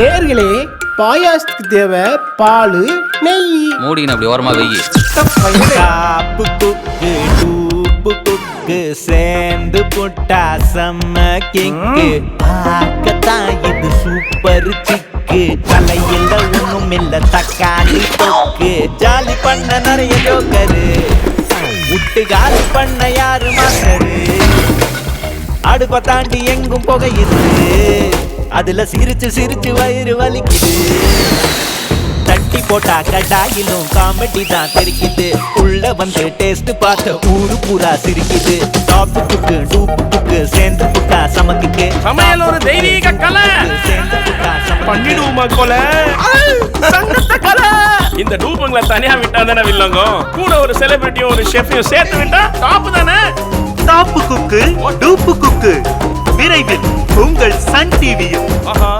நேர்களே பாயாசத்துக்கு தேவை பால் நெய். மூடின்னு அப்படி ஓரமா வெயி. காப்பு குக்கு டூப்பு குக்கு சேர்ந்து புட்டா செம்ம கிக்கு. பார்க்கத்தான் இது சூப்பர் சிக்கு தலையில ஒண்ணும் இல்ல தக்காளி தொக்கு. ஜாலி பண்ண நிறைய ஜோக்கரு. விட்டு காலி பண்ண யாரு மாஸ்டரு? அடுப்ப தாண்டி எங்கும் புகையுது அதுல சிரிச்சு சிரிச்சு வயிறு வலிக்குது. தட்டி போட்டா கடாயிலும் காமெடி தான் தெரிக்குது. உள்ள வந்து டேஸ்ட் பார்த்த ஊரு பூரா சிரிக்குது. டாப்பு குக்கு டூப்பு குக்கு சேர்ந்து புட்டா சமக்குக்கு சமையல் ஒரு தெய்வீக கலை. சேர்ந்து புட்டா. பண்ணிடுவோமா கொலை? இந்த டூப்புங்களை தனியா விட்டா தானே வில்லங்க? கூட ஒரு செலிபிரிட்டியும் ஒரு ஷெஃபையும் சேர்த்து விட்டா டாப் தானே? டாப்பு குக்கு டூப்பு குக்கு. விரைவில் உங்கள் சன் டிவியில் ஆஹா